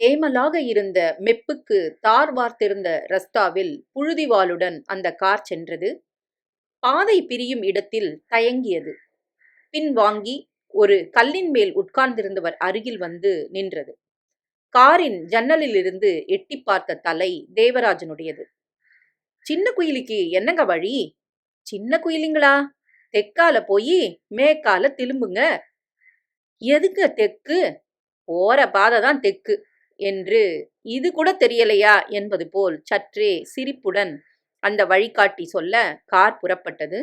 ஏமலாக இருந்த மெப்புக்கு தார் வார்த்திருந்த ரஸ்தாவில் புழுதிவாளுடன் அந்த கார் சென்றது. பாதை பிரியும் இடத்தில் தயங்கியது. பின் வாங்கி ஒரு கல்லின் மேல் உட்கார்ந்திருந்தவர் அருகில் வந்து நின்றது. காரின் ஜன்னலிலிருந்து எட்டி பார்த்த தலை தேவராஜனுடையது. சின்ன குயிலிக்கு என்னங்க வழி? சின்ன குயிலிங்களா? தெக்கால போய் மேக்கால திரும்புங்க. எதுங்க தெக்கு? போற பாதை தான் தெக்கு. என்று. இது கூட தெரியலையா? என்பது போல் சற்றே சிரிப்புடன் அந்த வழிகாட்டி சொல்ல கார் புறப்பட்டது.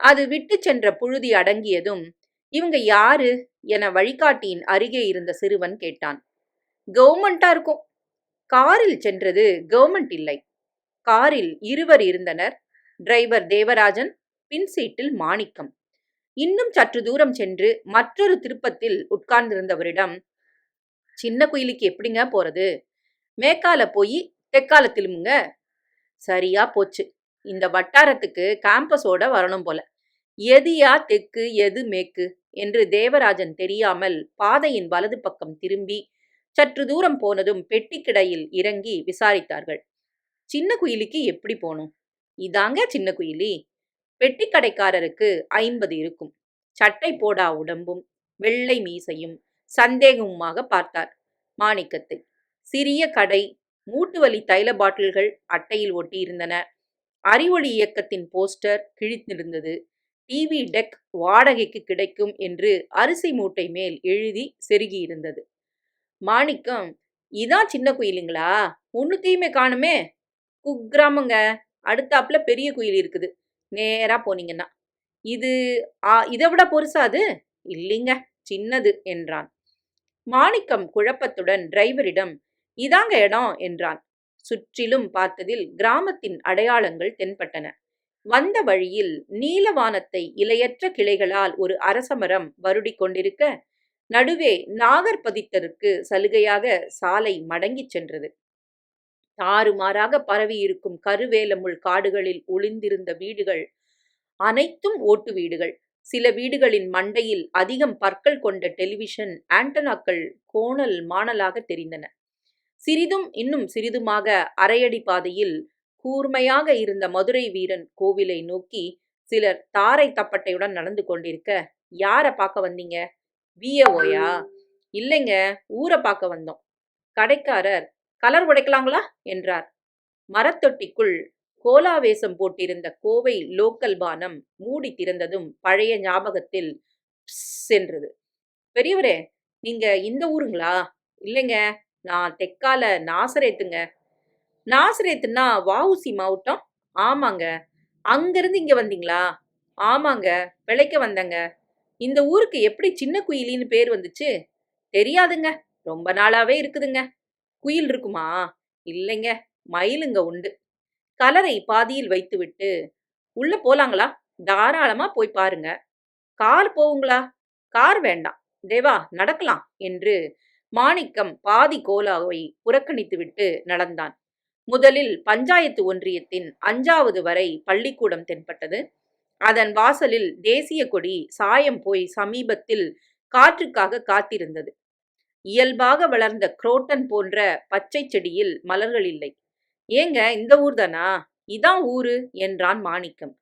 அது விட்டு சென்ற புழுதி அடங்கியதும் இவங்க யாரு? என வழிகாட்டியின் அருகே இருந்த சிறுவன் கேட்டான். கவர்மெண்டா இருக்கும். காரில் சென்றது கவர்மெண்ட் இல்லை. காரில் இருவர் இருந்தனர். டிரைவர் தேவராஜன் பின் சீட்டில் மாணிக்கம். இன்னும் சற்று தூரம் சென்று மற்றொரு திருப்பத்தில் உட்கார்ந்திருந்தவரிடம் சின்ன குயிலுக்கு எப்படிங்க போறது? மேக்கால போய் தெக்கால திரும்புங்க. சரியா போச்சு. இந்த வட்டாரத்துக்கு கேம்பஸோட வரணும் போல. எதியா தெக்கு எது மேற்கு என்று தேவராஜன் தெரியாமல் பாதையின் வலது பக்கம் திரும்பி சற்று தூரம் போனதும் பெட்டிக்கிடையில் இறங்கி விசாரித்தார்கள். சின்ன குயிலிக்கு எப்படி போகணும்? இதாங்க சின்ன குயிலி. பெட்டி கடைக்காரருக்கு ஐம்பது இருக்கும். சட்டை போடா உடம்பும் வெள்ளை மீசையும் சந்தேகமுமாக பார்த்தார். மாணிக்கத்தை. சிறிய கடை மூட்டுவலி தைல பாட்டில்கள் அட்டையில் ஒட்டியிருந்தன. அறிவொளி இயக்கத்தின் போஸ்டர் கிழித்திருந்தது. டிவி டெக் வாடகைக்கு கிடைக்கும் என்று அரிசி மூட்டை மேல் எழுதி செருகியிருந்தது. மாணிக்கம் இதான் சின்ன குயிலுங்களா? ஒன்றுத்தையுமே காணுமே. குக்கிராமங்க. அடுத்தாப்புல பெரிய குயில் இருக்குது. நேராக போனீங்கன்னா. இது ஆ இதை விட பொருசாது இல்லைங்க சின்னது என்றான். மாணிக்கம் குழப்பத்துடன் டிரைவரிடம் இதாங்க இடம் என்றான். சுற்றிலும் பார்த்ததில் கிராமத்தின் அடையாளங்கள் தென்பட்டன. வந்த வழியில் நீலவானத்தை இலையற்ற கிளைகளால் ஒரு அரசமரம் வருடி கொண்டிருக்க நடுவே நாகர்பதித்தருக்கு சலுகையாக சாலை மடங்கிச் சென்றது. தாறுமாறாக பரவியிருக்கும் கருவேலமுள் காடுகளில் ஒளிந்திருந்த வீடுகள் அனைத்தும் ஓட்டு வீடுகள். சில வீடுகளின் மண்டையில் அதிகம் பற்கள் கொண்ட டெலிவிஷன் ஆண்டனாக்கள் கோணல் மாணலாக தெரிந்தன. சிறிதும் இன்னும் சிறிதுமாக அரையடி பாதையில் கூர்மையாக இருந்த மதுரை வீரன் கோவிலை நோக்கி சிலர் தாரை தப்பட்டையுடன் நடந்து கொண்டிருக்க யாரை பார்க்க வந்தீங்க? விஏஓயா? இல்லைங்க ஊரை பார்க்க வந்தோம். கடைக்காரர் கலர் உடைக்கலாங்களா? என்றார். மரத்தொட்டிக்குள் கோலாவேசம் போட்டிருந்த கோவை லோக்கல் பானம் மூடி திறந்ததும் பழைய ஞாபகத்தில் சென்றது. பெரியவரே நீங்க இந்த ஊருங்களா? இல்லைங்க நான் தெக்கால நாசரேத்துங்க. நாசரேத்துன்னா வவுசி மாவட்டம்? ஆமாங்க. அங்கிருந்து இங்க வந்தீங்களா? ஆமாங்க பிழைக்க வந்தங்க. இந்த ஊருக்கு எப்படி சின்ன குயிலின்னு பேர் வந்துச்சு? தெரியாதுங்க. ரொம்ப நாளாவே இருக்குதுங்க. குயில் இருக்குமா? இல்லைங்க மயிலுங்க உண்டு. கலரை பாதியில் வைத்துவிட்டு உள்ள போலாங்களா? தாராளமா போய் பாருங்க. கார் போவுங்களா கார் வேண்டாம். தேவா நடக்கலாம். என்று மாணிக்கம் பாதி கோலாவை புறக்கணித்துவிட்டு நடந்தான். முதலில் பஞ்சாயத்து ஒன்றியத்தின் அஞ்சாவது வரை பள்ளிக்கூடம் தென்பட்டது. அதன் வாசலில் தேசிய கொடி சாயம் போய் சமீபத்தில் காற்றுக்காக காத்திருந்தது. இயல்பாக வளர்ந்த குரோட்டன் போன்ற பச்சை செடியில் மலர்கள் இல்லை. ஏங்க இந்த ஊர் தானா இதான் ஊரு என்றான் மாணிக்கம்.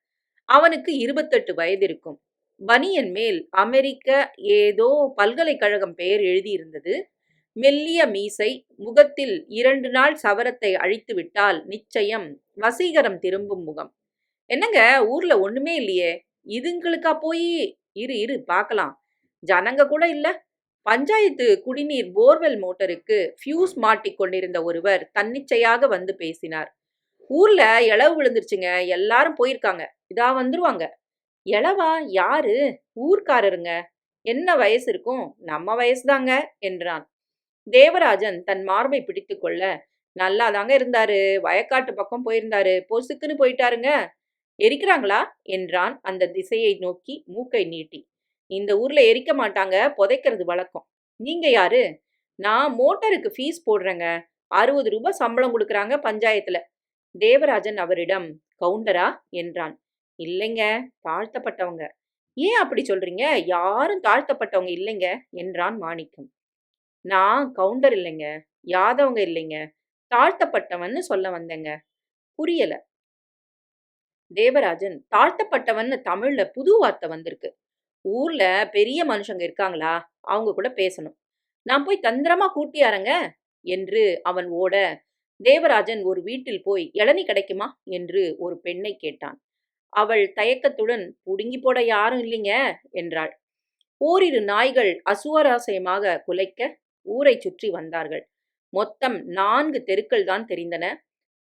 அவனுக்கு இருபத்தெட்டு வயது இருக்கும் பனியன் மேல் அமெரிக்க ஏதோ பல்கலைக்கழகம் பெயர் எழுதியிருந்தது. மெல்லிய மீசை முகத்தில் இரண்டு நாள் சவரத்தை அழித்து விட்டால் நிச்சயம் வசீகரம் திரும்பும் முகம். என்னங்க ஊர்ல ஒண்ணுமே இல்லையே? இதுங்களுக்கா போய்? இரு இரு பார்க்கலாம். ஜனங்க கூட இல்லை. பஞ்சாயத்து குடிநீர் போர்வெல் மோட்டருக்கு ஃபியூஸ் மாட்டி கொண்டிருந்த ஒருவர் தன்னிச்சையாக வந்து பேசினார். ஊர்ல இளவு விழுந்துருச்சுங்க. எல்லாரும் போயிருக்காங்க. இதா வந்துருவாங்க. இளவா? யாரு? ஊர்க்காரருங்க. என்ன வயசு இருக்கும்? நம்ம வயசுதாங்க என்றான். தேவராஜன் தன் மார்பை பிடித்து கொள்ள நல்லா தாங்க இருந்தாரு. வயக்காட்டு பக்கம் போயிருந்தாரு. பொசுக்குன்னு போயிட்டாருங்க. எரிக்கிறாங்களா? என்றான். அந்த திசையை நோக்கி மூக்கை நீட்டி. இந்த ஊர்ல எரிக்க மாட்டாங்க புதைக்கிறது வழக்கம். நீங்க யாரு? நான் மோட்டருக்கு ஃபீஸ் போடுறேங்க. அறுபது ரூபாய் சம்பளம் கொடுக்குறாங்க பஞ்சாயத்துல. தேவராஜன் அவரிடம் கவுண்டரா? என்றான். இல்லைங்க தாழ்த்தப்பட்டவங்க. ஏன் அப்படி சொல்றீங்க? யாரும் தாழ்த்தப்பட்டவங்க இல்லைங்க என்றான் மாணிக்கம். நான் கவுண்டர் இல்லைங்க யாதவங்க இல்லைங்க தாழ்த்தப்பட்டவன்னு சொல்ல வந்தேங்க. புரியல. தேவராஜன் தாழ்த்தப்பட்டவன்னு தமிழ்ல புது வார்த்தை வந்திருக்கு. ஊர்ல பெரிய மனுஷங்க இருக்காங்களா? அவங்க கூட பேசணும். நான் போய் தந்திரமா கூட்டியாரங்க என்று அவன் ஓட தேவராஜன் ஒரு வீட்டில் போய் இளநி கிடைக்குமா? என்று ஒரு பெண்ணை கேட்டான். அவள் தயக்கத்துடன் புடுங்கி போட யாரும் இல்லைங்க என்றாள். ஓரிரு நாய்கள் அசுவராசயமாக குலைக்க ஊரை சுற்றி வந்தார்கள். மொத்தம் நான்கு தெருக்கள் தான் தெரிந்தன.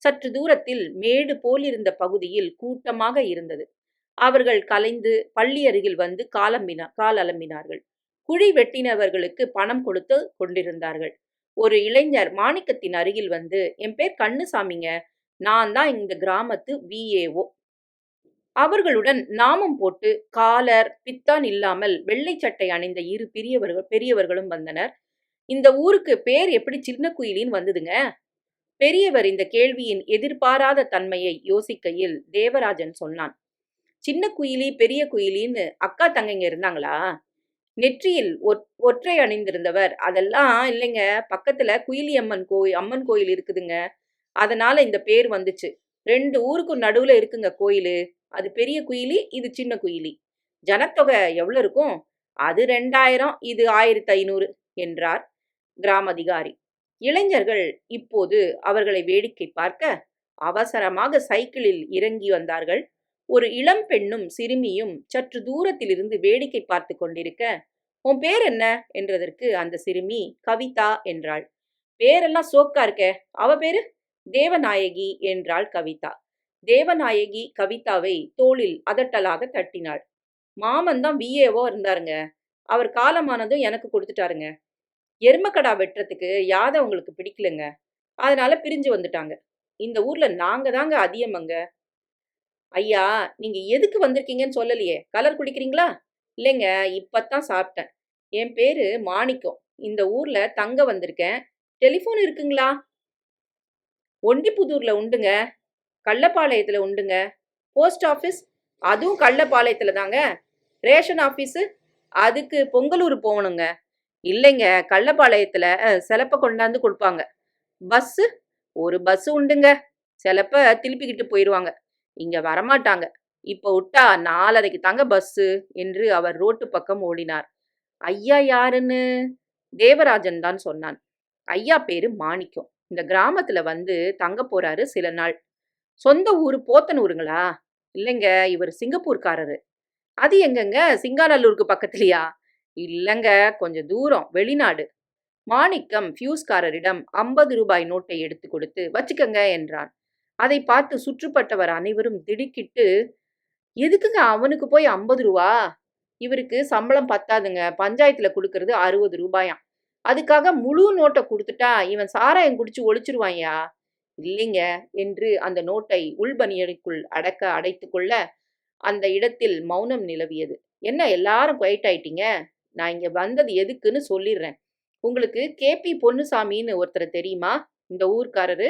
சற்று தூரத்தில் மேடு போலிருந்த பகுதியில் கூட்டமாக இருந்தது. அவர்கள் கலைந்து பள்ளி அருகில் வந்து காலம்பினா கால் அலம்பினார்கள் குழி வெட்டினவர்களுக்கு பணம் கொடுத்து கொண்டிருந்தார்கள். ஒரு இளைஞர் மாணிக்கத்தின் அருகில் வந்து என் பேர் கண்ணுசாமிங்க. நான் தான் இந்த கிராமத்து விஏஓ அவர்களுடன் நாமம் போட்டு காலர் பித்தான் இல்லாமல் வெள்ளை சட்டை அணிந்த இரு பெரியவர்கள் பெரியவர்களும் வந்தனர். இந்த ஊருக்கு பேர் எப்படி சின்ன குயிலின்னு வந்ததுங்க? பெரியவர் இந்த கேள்வியின் எதிர்பாராத தன்மையை யோசிக்கையில் தேவராஜன் சொன்னான். சின்ன குயிலி பெரிய குயிலின்னு அக்கா தங்கைங்க இருந்தாங்களா? நெற்றியில் ஒற்றை அணிந்திருந்தவர். அதெல்லாம் இல்லைங்க. பக்கத்துல குயிலி அம்மன் கோயில் அம்மன் கோயில் இருக்குதுங்க. அதனால இந்த பேர் வந்துச்சு. ரெண்டு ஊருக்கும் நடுவுல இருக்குங்க கோயிலு. அது பெரிய குயிலி இது சின்ன குயிலி. ஜனத்தொகை எவ்வளவு இருக்கும்? அது ரெண்டாயிரம் இது ஆயிரத்தி ஐநூறு என்றார் கிராம அதிகாரி இளைஞர்கள் இப்போது அவர்களை வேடிக்கை பார்க்க அவசரமாக சைக்கிளில் இறங்கி வந்தார்கள். ஒரு இளம் பெண்ணும் சிறுமியும் சற்று தூரத்திலிருந்து வேடிக்கை பார்த்து கொண்டிருக்க உன் பேர் என்ன? என்றதற்கு அந்த சிறுமி கவிதா என்றாள். பேரெல்லாம் சோக்கா இருக்க அவ பேரு? தேவநாயகி என்றாள் கவிதா. தேவநாயகி கவிதாவை தோளில் அதட்டலாக தட்டினாள். மாமன் தான் விஏஓ இருந்தாருங்க. அவர் காலமானதும் எனக்கு கொடுத்துட்டாருங்க. எருமக்கடா வெட்டுறதுக்கு யாதை உங்களுக்கு பிடிக்கலங்க. அதனால பிரிஞ்சு வந்துட்டாங்க. இந்த ஊர்ல நாங்க தாங்க அதிகமங்க. ஐயா நீங்க எதுக்கு வந்திருக்கீங்கன்னு சொல்லலையே. கலர் குடிக்கிறீங்களா? இல்லைங்க இப்பத்தான் சாப்பிட்டேன். என் பேரு மாணிக்கம். இந்த ஊர்ல தங்க வந்திருக்கேன். டெலிஃபோன் இருக்குங்களா? ஒண்டிப்புதூர்ல உண்டுங்க. கள்ளப்பாளையத்துல உண்டுங்க. போஸ்ட் ஆஃபீஸ் அதுவும் கள்ளப்பாளையத்துல தாங்க. ரேஷன் ஆஃபீஸு அதுக்கு பொங்கலூர் போகணுங்க. இல்லைங்க கள்ளப்பாளையத்துல சிலப்ப கொண்டாந்து கொடுப்பாங்க. பஸ்ஸு ஒரு பஸ்ஸு உண்டுங்க. சிலப்ப திருப்பிக்கிட்டு போயிடுவாங்க இங்க வரமாட்டாங்க. இப்ப விட்டா நாலரைக்கு தாங்க பஸ்ஸு என்று அவர் ரோட்டு பக்கம் ஓடினார். ஐயா யாருன்னு? தேவராஜன் தான் சொன்னான். ஐயா பேரு மாணிக்கம். இந்த கிராமத்துல வந்து தங்க போறாரு சில நாள். சொந்த ஊர் போத்தனூருங்களா? இல்லைங்க இவர் சிங்கப்பூர்காரரு. அது எங்கங்க? சிங்காநல்லூருக்கு பக்கத்துலயா? இல்லைங்க கொஞ்சம் தூரம் வெளிநாடு. மாணிக்கம் ஃபியூஸ்காரரிடம் ஐம்பது ரூபாய் நோட்டை எடுத்து கொடுத்து வச்சுக்கங்க என்றான். அதை பார்த்து சுற்றுப்பட்டவர் அனைவரும் திடுக்கிட்டு எதுக்குங்க அவனுக்கு போய் ஐம்பது ரூபா? இவருக்கு சம்பளம் பத்தாதுங்க. பஞ்சாயத்துல கொடுக்கறது அறுபது ரூபாயாம். அதுக்காக முழு நோட்டை கொடுத்துட்டா இவன் சாராயம் குடிச்சு ஒழிச்சிருவாயா இல்லைங்க என்று அந்த நோட்டை உள்பனியனுக்குள் அடக்க அடைத்து கொள்ள அந்த இடத்தில் மௌனம் நிலவியது. என்ன எல்லாரும் குவைட் ஆயிட்டீங்க? நான் இங்க வந்தது எதுக்குன்னு சொல்லிடுறேன் உங்களுக்கு கேபி பொன்னுசாமின்னு ஒருத்தர் தெரியுமா? இந்த ஊர்க்காரரு?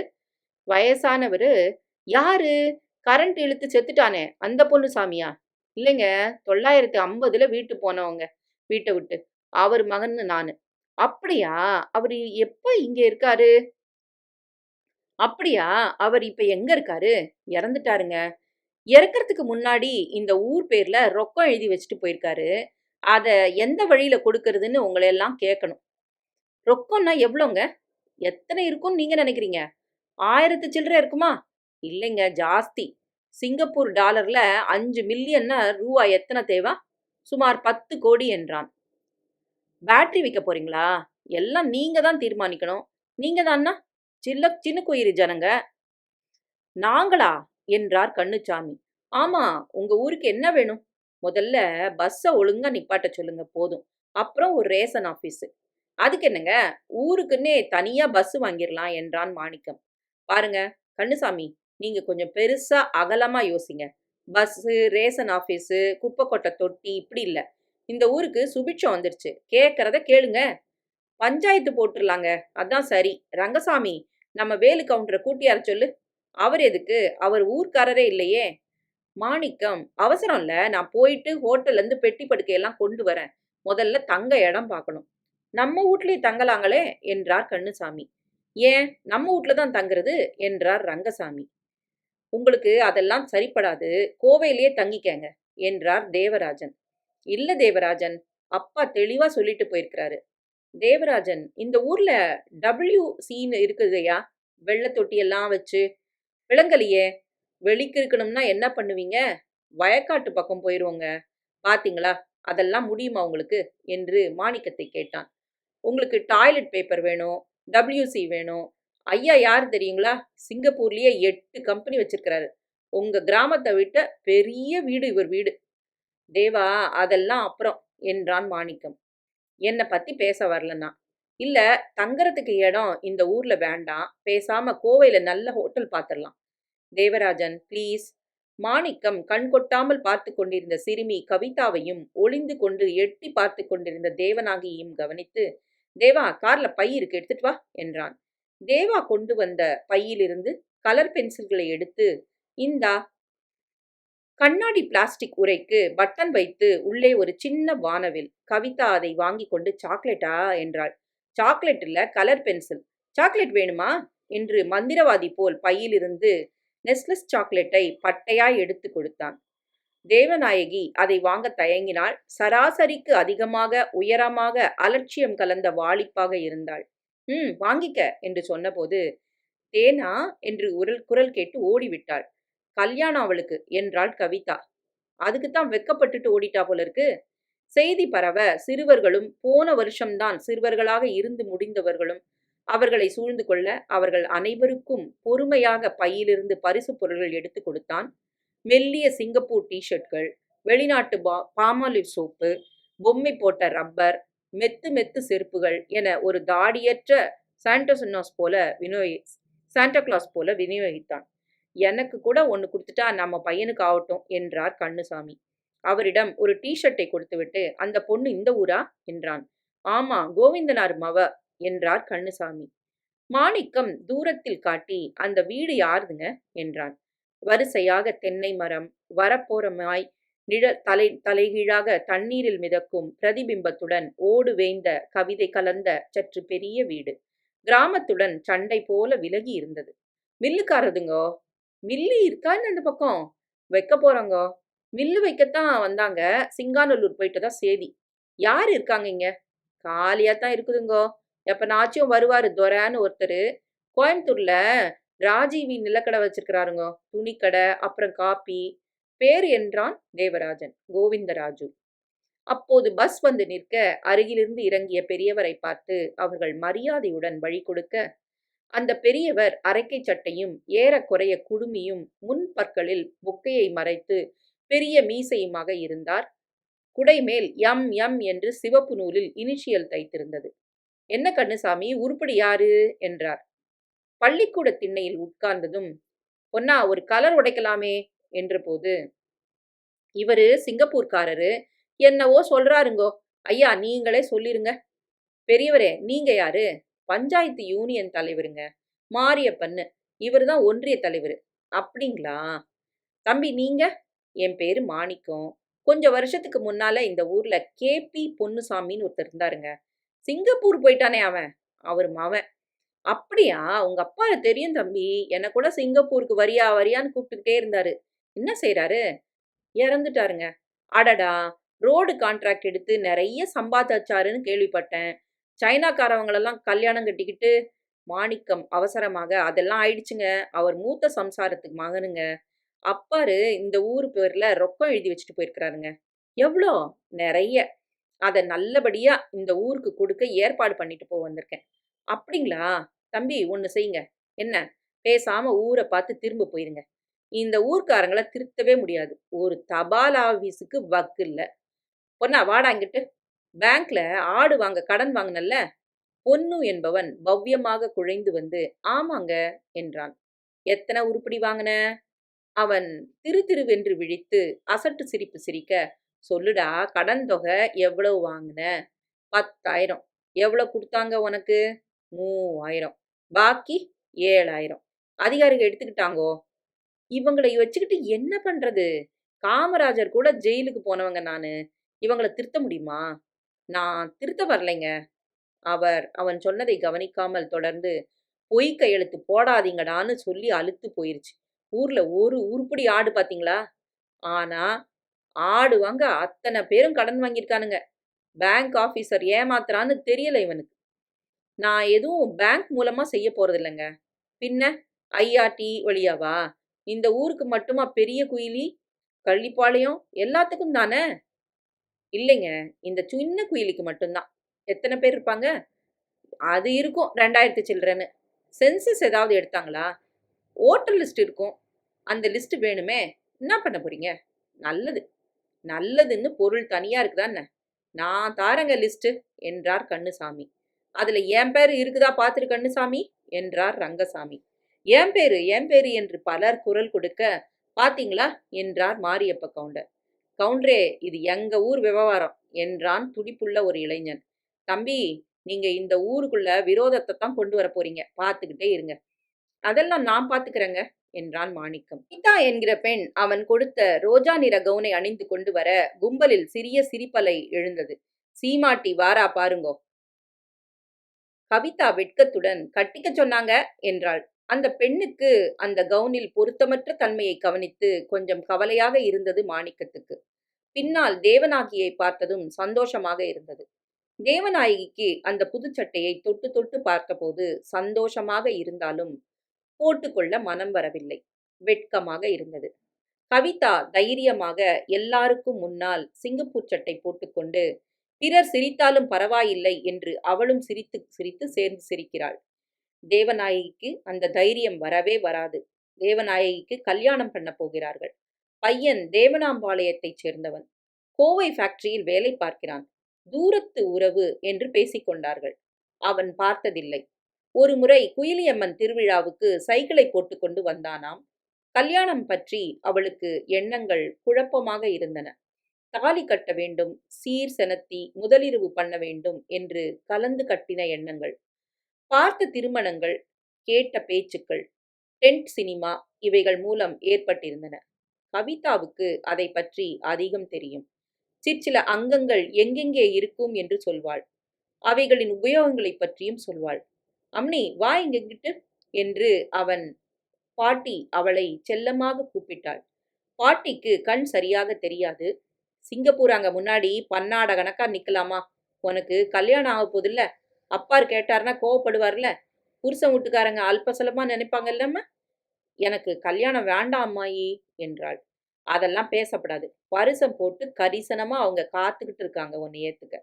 வயசானவர் யாரு? கரண்ட் இழுத்து செத்துட்டானே அந்த பொண்ணு சாமியா? இல்லைங்க தொள்ளாயிரத்தி ஐம்பதுல வீட்டு போனவங்க வீட்டை விட்டு. அவர் மகன் நானு. அப்படியா? அவர் எப்ப இங்க இருக்காரு? அப்படியா? அவர் இப்ப எங்க இருக்காரு? இறந்துட்டாருங்க. இறக்கிறதுக்கு முன்னாடி இந்த ஊர் பேர்ல ரொக்கம் எழுதி வச்சுட்டு போயிருக்காரு. அதை எந்த வழியில கொடுக்கறதுன்னு உங்களை எல்லாம் கேட்கணும் ரொக்கம்னா எவ்வளோங்க? எத்தனை இருக்கும்னு நீங்க நினைக்கிறீங்க? ஆயிரத்து சில்லறை இருக்குமா? இல்லைங்க ஜாஸ்தி. சிங்கப்பூர் டாலர்ல அஞ்சு மில்லியன்னா ரூபா எத்தனை தேவா? சுமார் பத்து கோடி என்றான். பேட்டரி விற்க போறீங்களா? எல்லாம் நீங்க தான் தீர்மானிக்கணும். நீங்க தான்னா சில்ல சின்ன குயிரி ஜனங்க. நாங்களா? என்றார் கண்ணுச்சாமி. ஆமா உங்க ஊருக்கு என்ன வேணும்? முதல்ல பஸ்ஸை ஒழுங்கா நிப்பாட்ட சொல்லுங்க போதும். அப்புறம் ஒரு ரேசன் ஆஃபீஸு. அதுக்கு என்னங்க? ஊருக்குன்னே தனியா பஸ் வாங்கிடலாம் என்றான் மாணிக்கம். பாருங்க கண்ணுசாமி நீங்க கொஞ்சம் பெருசா அகலமா யோசிங்க. பஸ்ஸு ரேஷன் ஆஃபீஸு குப்பை கொட்டை தொட்டி இப்படி இல்லை. இந்த ஊருக்கு சுபிட்சம் வந்துருச்சு. கேட்கறத கேளுங்க. பஞ்சாயத்து போட்டுடலாங்க அதான் சரி. ரங்கசாமி நம்ம வேலு கவுண்டரை கூட்டியார சொல்லு. அவர் எதுக்கு? அவர் ஊர்க்காரரே இல்லையே. மாணிக்கம் அவசரம் இல்லை. நான் போயிட்டு ஹோட்டல்லேருந்து பெட்டி படுக்கையெல்லாம் கொண்டு வரேன். முதல்ல தங்க இடம் பார்க்கணும். நம்ம வீட்லேயே தங்கலாங்களே என்றார் கண்ணுசாமி ஏன் நம்ம வீட்ல தான் தங்குறது? என்றார் ரங்கசாமி. உங்களுக்கு அதெல்லாம் சரிப்படாது. கோவையிலேயே தங்கிக்கங்க என்றார் தேவராஜன். இல்ல தேவராஜன் அப்பா தெளிவா சொல்லிட்டு போயிருக்கிறாரு. தேவராஜன் இந்த ஊர்ல டபிள்யூ சீன் இருக்குதுயா? வெள்ளை தொட்டியெல்லாம் வச்சு விளங்கலையே வெளிக்கு இருக்கணும்னா என்ன பண்ணுவீங்க? வயக்காட்டு பக்கம் போயிருவோங்க. பாத்தீங்களா? அதெல்லாம் முடியுமா உங்களுக்கு? என்று மாணிக்கத்தை கேட்டான். உங்களுக்கு டாய்லெட் பேப்பர் வேணும் டபிள்யூசி வேணும். ஐயா யார் தெரியுங்களா? சிங்கப்பூர்லேயே எட்டு கம்பெனி வச்சிருக்கிறாரு. உங்கள் கிராமத்தை விட்ட பெரிய வீடு இவர் வீடு. தேவா அதெல்லாம் அப்புறம் என்றான் மாணிக்கம். என்னை பற்றி பேச வரலன்னா. இல்லை தங்கறதுக்கு இடம் இந்த ஊரில் வேண்டாம். பேசாமல் கோவையில் நல்ல ஹோட்டல் பார்த்துடலாம் தேவராஜன் ப்ளீஸ் மாணிக்கம் கண் கொட்டாமல் பார்த்து கொண்டிருந்த சிறுமி கவிதாவையும் ஒளிந்து கொண்டு எட்டி பார்த்து கொண்டிருந்த தேவநாகியையும் கவனித்து தேவா கார்ல பை இருக்கு எடுத்துட்டு வா என்றான். தேவா கொண்டு வந்த பையிலிருந்து கலர் பென்சில்களை எடுத்து இந்தா கண்ணாடி பிளாஸ்டிக் உரைக்கு பட்டன் வைத்து உள்ளே ஒரு சின்ன வானவில் கவிதா அதை வாங்கி கொண்டு சாக்லேட்டா? என்றாள். சாக்லேட் இல்ல கலர் பென்சில். சாக்லேட் வேணுமா? என்று மந்திரவாதி போல் பையிலிருந்து நெஸ்லஸ் சாக்லேட்டை பட்டையாய் எடுத்து கொடுத்தான். தேவநாயகி அதை வாங்க தயங்கினாள். சராசரிக்கு அதிகமாக உயரமாக அலட்சியம் கலந்த வாளிப்பாக இருந்தாள். ம் வாங்கிக்க என்று சொன்னபோது தேனா? என்று உரல் குரல் கேட்டு ஓடிவிட்டாள். கல்யாணம் அவளுக்கு என்றாள் கவிதா. அதுக்கு தான் வெக்கப்பட்டுட்டு ஓடிட்டா போல இருக்கு செய்தி பரவ சிறுவர்களும் போன வருஷம்தான் சிறுவர்களாக இருந்து முடிந்தவர்களும் அவர்களை சூழ்ந்து கொள்ள அவர்கள் அனைவருக்கும் பொறுமையாக பையிலிருந்து பரிசு பொருள்கள் எடுத்து கொடுத்தான். மெல்லிய சிங்கப்பூர் டிஷர்ட்கள் வெளிநாட்டு பா பாமாலிவ் சோப்பு பொம்மை போட்ட ரப்பர் மெத்து மெத்து செருப்புகள் என ஒரு தாடியற்ற சாண்டோசன்னாஸ் போல விநியோகி சாண்டா கிளாஸ் போல விநியோகித்தான். எனக்கு கூட ஒன்று கொடுத்துட்டா நம்ம பையனுக்கு ஆகட்டும் என்றார் கண்ணுசாமி. அவரிடம் ஒரு டிஷர்ட்டை கொடுத்துவிட்டு அந்த பொண்ணு இந்த ஊரா? என்றான். ஆமா கோவிந்தனார் மவ என்றார் கண்ணுசாமி. மாணிக்கம் தூரத்தில் காட்டி அந்த வீடு யாருதுங்க? என்றான். வரிசையாக தென்னை மரம் வரப்போரமாய் நிழல் தலை தலைகீழாக தண்ணீரில் மிதக்கும் பிரதிபிம்பத்துடன் ஓடு வேய்ந்த கவிதை கலந்த சற்று பெரிய வீடு. கிராமத்துடன் சண்டை போல விலகி இருந்தது. மில்லுக்காரதுங்கோ மில்லு இருக்கான்னு அந்த பக்கம்? வைக்க போறாங்கோ? மில்லு வைக்கத்தான் வந்தாங்க. சிங்காநல்லூர் போயிட்டு தான் சேதி. யார் இருக்காங்க இங்க? காலியா தான் இருக்குதுங்கோ. எப்பனாச்சும் வருவாரு துரைன்னு ஒருத்தர். கோயம்புத்தூர்ல ராஜீவி நிலக்கடை வச்சிருக்கிறாருங்க. துணிக்கடை அப்புறம் காப்பி. பேர் என்றான் தேவராஜன் கோவிந்தராஜு. அப்போது பஸ் வந்து நிற்க அருகிலிருந்து இறங்கிய பெரியவரை பார்த்து அவர்கள் மரியாதையுடன் வழி கொடுக்க அந்த பெரியவர் அரைக்கை சட்டையும் ஏறக்குறைய குடுமியும் முன் பற்களில் பொக்கையை மறைத்து பெரிய மீசையுமாக இருந்தார். குடைமேல் எம் எம் என்று சிவப்பு நூலில் இனிஷியல் தைத்திருந்தது. என்ன கண்ணுசாமி உருப்படி யாரு? என்றார். பள்ளிக்கூட திண்ணையில் உட்கார்ந்ததும் பொன்னா ஒரு கலர் உடைக்கலாமே என்ற போது இவரு சிங்கப்பூர்காரரு. என்னவோ சொல்றாருங்கோ. ஐயா நீங்களே சொல்லிருங்க. பெரியவரே நீங்க யாரு? பஞ்சாயத்து யூனியன் தலைவருங்க. மாரியப்பன்னு. இவர் தான் ஒன்றிய தலைவர். அப்படிங்களா? தம்பி நீங்க? என் பேரு மாணிக்கம். கொஞ்சம் வருஷத்துக்கு முன்னால இந்த ஊர்ல கேபி பொன்னுசாமின்னு ஒருத்தர் இருந்தாருங்க. சிங்கப்பூர் போயிட்டானே அவன். அவர் மவன். அப்படியா? உங்க அப்பா தெரியும் தம்பி. என்னை கூட சிங்கப்பூருக்கு வரியா வரியான்னு கூப்பிட்டுக்கிட்டே இருந்தாரு. என்ன செய்யறாரு இறந்துட்டாருங்க. அடடா! ரோடு கான்ட்ராக்ட் எடுத்து நிறைய சம்பாதிச்சாருன்னு கேள்விப்பட்டேன். சைனாக்காரவங்களெல்லாம் கல்யாணம் கட்டிக்கிட்டு மாணிக்கம் அவசரமாக அதெல்லாம் ஆயிடுச்சுங்க. அவர் மூத்த சம்சாரத்துக்கு மகனுங்க. அப்பாரு இந்த ஊர் பேர்ல ரொக்கம் எழுதி வச்சுட்டு போயிருக்கிறாருங்க. எவ்வளோ நிறைய. அதை நல்லபடியா இந்த ஊருக்கு கொடுக்க ஏற்பாடு பண்ணிட்டு போக வந்திருக்கேன். அப்படிங்களா? தம்பி ஒன்று செய்யுங்க. என்ன? பேசாம ஊரை பார்த்து திரும்ப போயிருங்க. இந்த ஊர்க்காரங்களை திருத்தவே முடியாது. ஒரு தபால் ஆஃபீஸுக்கு வக்கு இல்லை. பொண்ணா வாடாங்கிட்டு பேங்க்ல ஆடு வாங்க கடன் வாங்கினல்ல? பொன்னு என்பவன் பவ்யமாக குழைந்து வந்து ஆமாங்க என்றான். எத்தனை உருப்படி வாங்கின? அவன் திரு திருவென்று விழித்து அசட்டு சிரிப்பு சிரிக்க சொல்லுடா கடன் தொகை எவ்வளவு வாங்கின? பத்தாயிரம். எவ்வளவு கொடுத்தாங்க உனக்கு? மூவாயிரம். பாக்கி ஏழாயிரம். அதிகாரிகள் எடுத்துக்கிட்டாங்கோ? இவங்களை வச்சுக்கிட்டு என்ன பண்றது? காமராஜர் கூட ஜெயிலுக்கு போனவங்க நானு. இவங்களை திருத்த முடியுமா? நான் திருத்த வரலைங்க. அவர் அவன் சொன்னதை கவனிக்காமல் தொடர்ந்து பொய் கையெழுத்து போடாதீங்கடான்னு சொல்லி அழுத்து போயிருச்சு. ஊர்ல ஒரு உருப்படி ஆடு பாத்தீங்களா? ஆனா ஆடு வாங்க அத்தனை பேரும் கடன் வாங்கியிருக்கானுங்க. பேங்க் ஆபீசர் ஏமாத்துறான்னு தெரியல இவனுக்கு. நான் எதுவும் பேங்க் மூலமா செய்ய போறது இல்லைங்க பின்ன ஐஆர்டி வழியாவா? இந்த ஊருக்கு மட்டுமா பெரிய குயிலி? கள்ளிப்பாளையம்? எல்லாத்துக்கும் தானே? இல்லைங்க. இந்த சின்ன குயிலிக்கு மட்டும்தான். எத்தனை பேர் இருப்பாங்க? அது இருக்கும். ரெண்டாயிரத்து சில்லறன்னு சென்சஸ் ஏதாவது எடுத்தாங்களா? ஓட்டர் லிஸ்ட் இருக்கும். அந்த லிஸ்ட் வேணுமே? என்ன பண்ண போறீங்க? நல்லது. நல்லதுன்னு பொருள் தனியா இருக்குதானே? நான் தாரங்க லிஸ்ட் என்றார் கண்ணுசாமி. அதுல என் பேர் இருக்குதா பாத்துரு கண்ணுசாமி என்றார் ரங்கசாமி. என் பேரு என் பேரு என்று பலர் குரல் கொடுக்க பாத்தீங்களா? என்றார் மாரியப்ப கவுண்டர். கவுண்டரே இது எங்க ஊர் விவகாரம் என்றான் துடிப்புள்ள ஒரு இளைஞன். தம்பி நீங்க இந்த ஊருக்குள்ள விரோதத்தை தான் கொண்டு வர போறீங்க பார்த்துக்கிட்டே இருங்க. அதெல்லாம் நான் பார்த்துக்கிறேங்க என்றான் மாணிக்கம். கீதா என்கிற பெண் அவன் கொடுத்த ரோஜா நிற கவுனை அணிந்து கொண்டு வர கும்பலில் சிறிய சிரிப்பலை எழுந்தது. சீமாட்டி வாரா பாருங்கோ கவிதா வெட்கத்துடன் கட்டிக்க சொன்னாங்க என்றாள். அந்த பெண்ணுக்கு அந்த கவுனில் பொருத்தமற்ற தன்மையை கவனித்து கொஞ்சம் கவலையாக இருந்தது மாணிக்கத்துக்கு. பின்னால் தேவநாயகியை பார்த்ததும் சந்தோஷமாக இருந்தது. தேவநாயகிக்கு அந்த புதுச்சட்டையை தொட்டு தொட்டு பார்த்தபோது சந்தோஷமாக இருந்தாலும் போட்டுக்கொள்ள மனம் வரவில்லை. வெட்கமாக இருந்தது. கவிதா தைரியமாக எல்லாருக்கும் முன்னால் சிங்கப்பூர் சட்டை போட்டுக்கொண்டு பிறர் சிரித்தாலும் பரவாயில்லை என்று அவளும் சிரித்து சிரித்து சேர்ந்து சிரிக்கிறாள். தேவநாயகிக்கு அந்த தைரியம் வரவே வராது. தேவநாயகிக்கு கல்யாணம் பண்ண போகிறார்கள். பையன் தேவனாம்பாளையத்தைச் சேர்ந்தவன். கோவை ஃபேக்டரியில் வேலை பார்க்கிறான். தூரத்து உறவு என்று பேசிக்கொண்டார்கள். அவன் பார்த்ததில்லை. ஒரு முறை குயிலியம்மன் திருவிழாவுக்கு சைக்கிளை போட்டுக்கொண்டு வந்தானாம். கல்யாணம் பற்றி அவளுக்கு எண்ணங்கள் குழப்பமாக இருந்தன. தாலி கட்ட வேண்டும் சீர் செனத்தி முதலிரவு பண்ண வேண்டும் என்று கலந்து கட்டின எண்ணங்கள். பார்த்த திருமணங்கள் கேட்ட பேச்சுக்கள் டென்ட் சினிமா இவைகள் மூலம் ஏற்பட்டிருந்தன. கவிதாவுக்கு அதை பற்றி அதிகம் தெரியும். சிற்சில அங்கங்கள் எங்கெங்கே இருக்கும் என்று சொல்வாள். அவைகளின் உபயோகங்களை பற்றியும் சொல்வாள். அம்னி வா இங்கிட்டு என்று அவன் பாட்டி அவளை செல்லமாக கூப்பிட்டாள். பாட்டிக்கு கண் சரியாக தெரியாது. சிங்கப்பூர் அங்க முன்னாடி பன்னாட கணக்கா நிக்கலாமா? உனக்கு கல்யாணம் ஆக போதில்ல அப்பார் கேட்டார்னா கோவப்படுவார்ல புருஷன் வீட்டுக்காரங்க அல்பசலமா நினைப்பாங்க இல்லாம எனக்கு கல்யாணம் வேண்டாம் அம்மாயி என்றாள். அதெல்லாம் பேசப்படாது. பரிசம் போட்டு கரிசனமா அவங்க காத்துக்கிட்டு இருக்காங்க உன்னை ஏத்துக்க.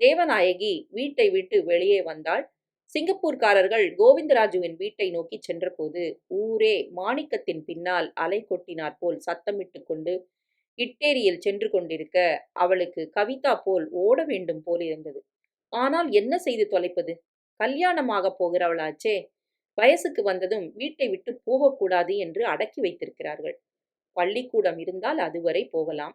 தேவநாயகி வீட்டை விட்டு வெளியே வந்தாள். சிங்கப்பூர்காரர்கள் கோவிந்தராஜுவின் வீட்டை நோக்கி சென்றபோது ஊரே மாணிக்கத்தின் பின்னால் அலை கொட்டினார் போல் சத்தமிட்டு கொண்டு இட்டேரியில் சென்று கொண்டிருக்க அவளுக்கு கவிதா போல் ஓட வேண்டும் போல் இருந்தது. ஆனால் என்ன செய்து தொலைப்பது? கல்யாணமாக போகிறவளாச்சே. வயசுக்கு வந்ததும் வீட்டை விட்டு போகக்கூடாது என்று அடக்கி வைத்திருக்கிறார்கள். பள்ளிக்கூடம் இருந்தால் அதுவரை போகலாம்.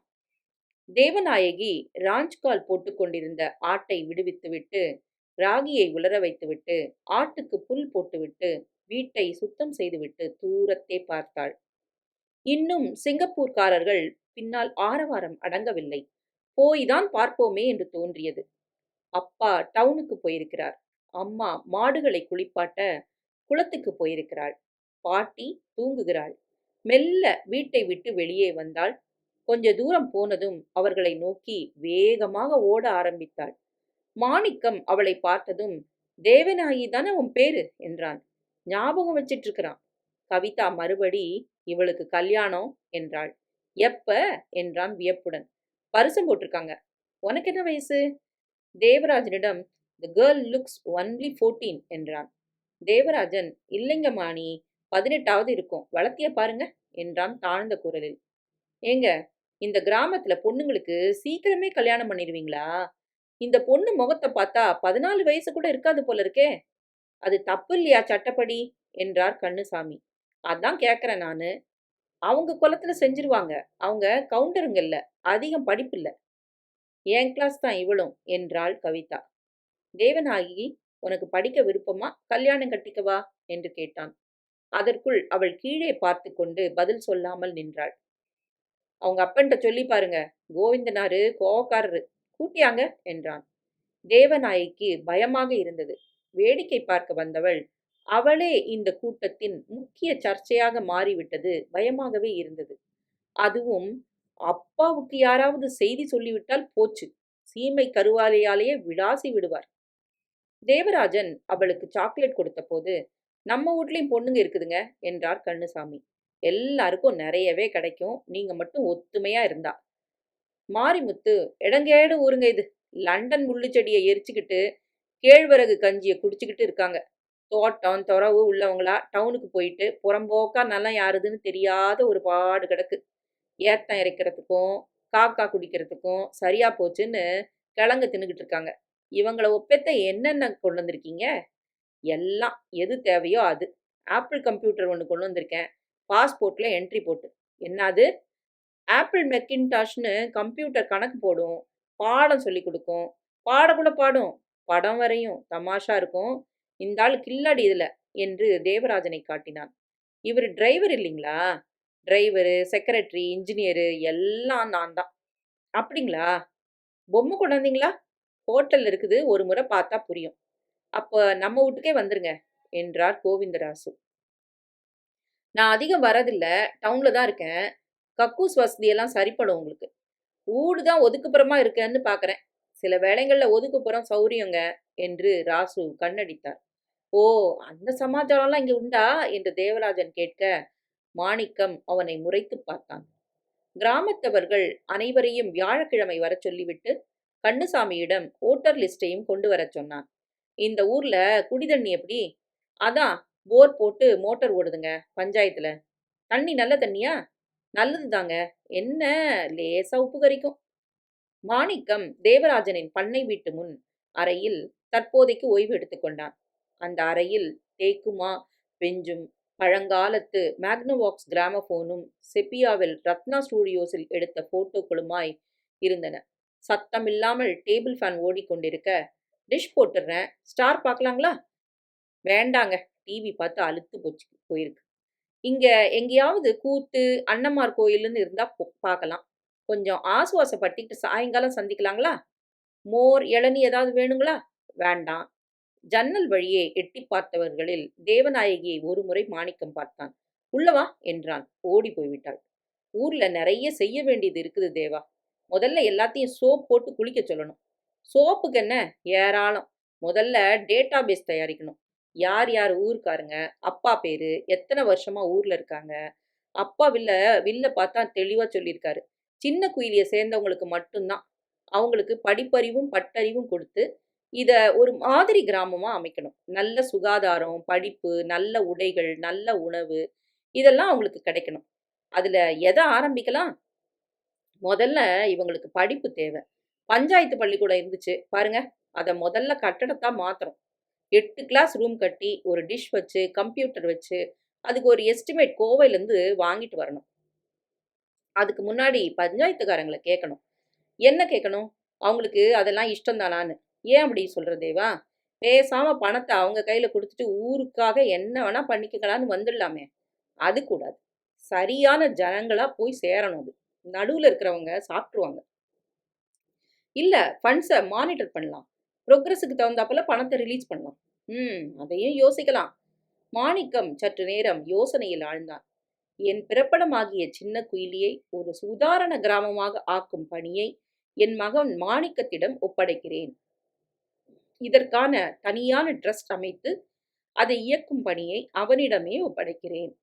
தேவநாயகி ராஞ்ச்கால் போட்டுக்கொண்டிருந்த ஆட்டை விடுவித்துவிட்டு ராகியை உலர வைத்துவிட்டு ஆட்டுக்கு புல் போட்டுவிட்டு வீட்டை சுத்தம் செய்துவிட்டு தூரத்தே பார்த்தாள். இன்னும் சிங்கப்பூர்காரர்கள் பின்னால் ஆரவாரம் அடங்கவில்லை. போய்தான் பார்ப்போமே என்று தோன்றியது. அப்பா டவுனுக்கு போயிருக்கிறார். அம்மா மாடுகளை குளிப்பாட்ட குளத்துக்கு போயிருக்கிறாள். பாட்டி தூங்குகிறாள். மெல்ல வீட்டை விட்டு வெளியே வந்தாள். கொஞ்ச தூரம் போனதும் அவர்களை நோக்கி வேகமாக ஓட ஆரம்பித்தாள். மாணிக்கம் அவளை பார்த்ததும் தேவநாயகி தானே உன் பேரு? என்றான். ஞாபகம் வச்சிட்டு இருக்கிறான் கவிதா மறுபடி இவளுக்கு கல்யாணம் என்றாள். எப்ப என்றான் வியப்புடன். பரிசம் போட்டிருக்காங்க. உனக்கு என்ன வயசு? தேவராஜனிடம் the girl looks only fourteen என்றான். தேவராஜன் இல்லைங்க மாணி பதினெட்டாவது இருக்கும். வளர்த்திய பாருங்க என்றான் தாழ்ந்த குரலில். ஏங்க இந்த கிராமத்துல பொண்ணுங்களுக்கு சீக்கிரமே கல்யாணம் பண்ணிடுவீங்களா? இந்த பொண்ணு முகத்தை பார்த்தா பதினாலு வயசு கூட இருக்காது போல இருக்கே. அது தப்பு இல்லையா சட்டப்படி? என்றார் கண்ணுசாமி. அதான் கேட்குறேன் நான். அவங்க குளத்துல செஞ்சிருவாங்க. அவங்க கவுண்டருங்கல்ல அதிகம் படிப்பு இல்ல. என் கிளாஸ் தான் இவளும் என்றாள் கவிதா. தேவநாயகி உனக்கு படிக்க விருப்பமா? கல்யாணம் கட்டிக்கவா என்று கேட்டான். அதற்குள் அவள் கீழே பார்த்து கொண்டு பதில் சொல்லாமல் நின்றாள். அவங்க அப்பன்ட்ட சொல்லி பாருங்க. கோவிந்தனாரு கோவக்காரரு. கூட்டியாங்க என்றான். தேவநாயகிக்கு பயமாக இருந்தது. வேடிக்கை பார்க்க வந்தவள் அவளே இந்த கூட்டத்தின் முக்கிய சர்ச்சையாக மாறிவிட்டது பயமாகவே இருந்தது. அதுவும் அப்பாவுக்கு யாராவது செய்தி சொல்லிவிட்டால் போச்சு சீமை கருவாலையாலேயே விடாசி விடுவார். தேவராஜன் அவளுக்கு சாக்லேட் கொடுத்த போது நம்ம வீட்லேயும் பொண்ணுங்க இருக்குதுங்க என்றார் கண்ணுசாமி. எல்லாருக்கும் நிறையவே கிடைக்கும் நீங்க மட்டும் ஒத்துமையா இருந்தா. மாரிமுத்து இடங்கேடு ஊருங்க இது. லண்டன் முள்ளு செடியை எரிச்சுக்கிட்டு கேழ்வரகு கஞ்சியை குடிச்சுக்கிட்டு இருக்காங்க. தோட்டம் துறவு உள்ளவங்களா டவுனுக்கு போயிட்டு புறம்போக்கா நல்லா யாருதுன்னு தெரியாத ஒரு பாடு கிடக்கு. ஏத்தம் இறைக்கிறதுக்கும் காக்கா குடிக்கிறதுக்கும் சரியா போச்சுன்னு கிழங்கு தின்னுக்கிட்டு இருக்காங்க. இவங்கள ஒப்பேத்த என்னென்ன கொண்டு வந்திருக்கீங்க? எல்லாம் எது தேவையோ அது. ஆப்பிள் கம்ப்யூட்டர் ஒன்று கொண்டு வந்திருக்கேன். பாஸ்போர்ட்டில் என்ட்ரி போட்டு. என்னது? ஆப்பிள் மெக்கின்டாஷ்னு கம்ப்யூட்டர் கணக்கு போடும். பாடம் சொல்லி கொடுக்கும். பாட கூட பாடும். படம் வரையும். தமாஷா இருக்கும். இந்த ஆள் கில்லாடி இதில் என்று தேவராஜனை காட்டினான். இவர் டிரைவர் இல்லைங்களா? டிரைவரு செக்ரட்டரி இன்ஜினியரு எல்லாம் நான் தான். அப்படிங்களா? பொம்மை கொண்டு வந்தீங்களா? ஹோட்டல் இருக்குது ஒரு முறை பார்த்தா புரியும். அப்போ நம்ம வீட்டுக்கே வந்துருங்க என்றார் கோவிந்தராசு. நான் அதிகம் வரதில்ல டவுனில் தான் இருக்கேன். கக்கூஸ் வசதியெல்லாம் சரிப்படும் உங்களுக்கு. ஊடு தான் ஒதுக்குப்புறமா இருக்கேன்னு பார்க்குறேன் சில வேளைங்களில் ஒதுக்குப்புறம் சௌரியங்க என்று ராசு கண்ணடித்தார். ஓ அந்த சமாச்சாரம்லாம் இங்கே உண்டா? என்று தேவராஜன் கேட்க மாணிக்கம் அவனை முறைத்து பார்த்தான். கிராமத்தவர்கள் அனைவரையும் வியாழக்கிழமை வரச் சொல்லிவிட்டு கண்ணுசாமியிடம் ஓட்டர் லிஸ்டையும் கொண்டு வர சொன்னான். இந்த ஊர்ல குடிதண்ணி எப்படி? அதான் போர் போட்டு மோட்டார் ஓடுதுங்க பஞ்சாயத்துல. தண்ணி நல்ல தண்ணியா? நல்லது தாங்க. என்ன? லேசா உப்பு கரிக்கும். மாணிக்கம் தேவராஜனின் பண்ணை வீட்டு முன் அறையில் தற்போதைக்கு ஓய்வு எடுத்துக்கொண்டான் அந்த அறையில் தேக்குமா பெஞ்சும் பழங்காலத்து மேக்னோவாக்ஸ் கிராமபோனும் செப்பியாவில் ரத்னா ஸ்டூடியோஸில் எடுத்த போட்டோக்களுமாய் இருந்தன. சத்தம் இல்லாமல் டேபிள் ஃபேன் ஓடிக்கொண்டிருக்க டிஷ் போட்டுடுறேன் ஸ்டார் பார்க்கலாங்களா? வேண்டாங்க. டிவி பார்த்து அழுத்து போச்சு போயிருக்கு. இங்கே எங்கேயாவது கூத்து அன்னமார் கோயில்னு இருந்தால் பார்க்கலாம். கொஞ்சம் ஆசுவாசப்பட்டிட்டு சாயங்காலம் சந்திக்கலாங்களா? மோர் இளநி ஏதாவது வேணுங்களா? வேண்டாம். ஜன்னல் வழியே எட்டி பார்த்தவர்களில் தேவநாயகியை ஒரு முறை மாணிக்கம் பார்த்தான். உள்ளவா என்றான். ஓடி போய்விட்டாள். ஊர்ல நிறைய செய்ய வேண்டியது இருக்குது தேவா. முதல்ல எல்லாத்தையும் சோப் போட்டு குளிக்க சொல்லணும். சோப்புக்கு என்ன? ஏராளம். முதல்ல டேட்டா பேஸ் தயாரிக்கணும். யார் யார் ஊருக்காருங்க? அப்பா பேரு? எத்தனை வருஷமா ஊர்ல இருக்காங்க? அப்பா வில்ல வில்ல பார்த்தா தெளிவா சொல்லியிருக்காரு. சின்ன குயிலியை சேர்ந்தவங்களுக்கு மட்டும்தான். அவங்களுக்கு படிப்பறிவும் பட்டறிவும் கொடுத்து இதை ஒரு மாதிரி கிராமமாக அமைக்கணும். நல்ல சுகாதாரம் படிப்பு நல்ல உடைகள் நல்ல உணவு இதெல்லாம் அவங்களுக்கு கிடைக்கணும். அதில் எதை ஆரம்பிக்கலாம்? முதல்ல இவங்களுக்கு படிப்பு தேவை. பஞ்சாயத்து பள்ளிக்கூடம் இருந்துச்சு. பாருங்க அதை முதல்ல கட்டடத்தா மாத்திரம் எட்டு கிளாஸ் ரூம் கட்டி ஒரு டிஷ் வச்சு கம்ப்யூட்டர் வச்சு அதுக்கு ஒரு எஸ்டிமேட் கோவையிலேருந்து வாங்கிட்டு வரணும். அதுக்கு முன்னாடி பஞ்சாயத்துக்காரங்களை கேட்கணும். என்ன கேட்கணும்? அவங்களுக்கு அதெல்லாம் இஷ்டம் தானான்னு ஏன் அப்படி சொல்கிற தேவா? பேசாமல் பணத்தை அவங்க கையில் கொடுத்துட்டு ஊருக்காக என்ன வேணால் பண்ணிக்கலான்னு வந்துடலாமே. அது கூடாது. சரியான ஜனங்களாக போய் சேரணும் அது. நடுவில் இருக்கிறவங்க சாப்பிட்ருவாங்க இல்லை ஃபண்ட்ஸை மானிட்டர் பண்ணலாம். ப்ரோக்ரஸுக்கு தகுந்தாப்புல பணத்தை ரிலீஸ் பண்ணலாம். ம் அதையும் யோசிக்கலாம். மாணிக்கம் சற்று நேரம் யோசனையில் ஆழ்ந்தான். என் பிறப்படமாகிய சின்ன குயிலியை ஒரு சுதாரண கிராமமாக ஆக்கும் பணியை என் மகன் மாணிக்கத்திடம் ஒப்படைக்கிறேன். இதற்கான தனியான ட்ரஸ்ட் அமைத்து அதை இயக்கும் பணியை அவனிடமே ஒப்படைக்கிறேன்.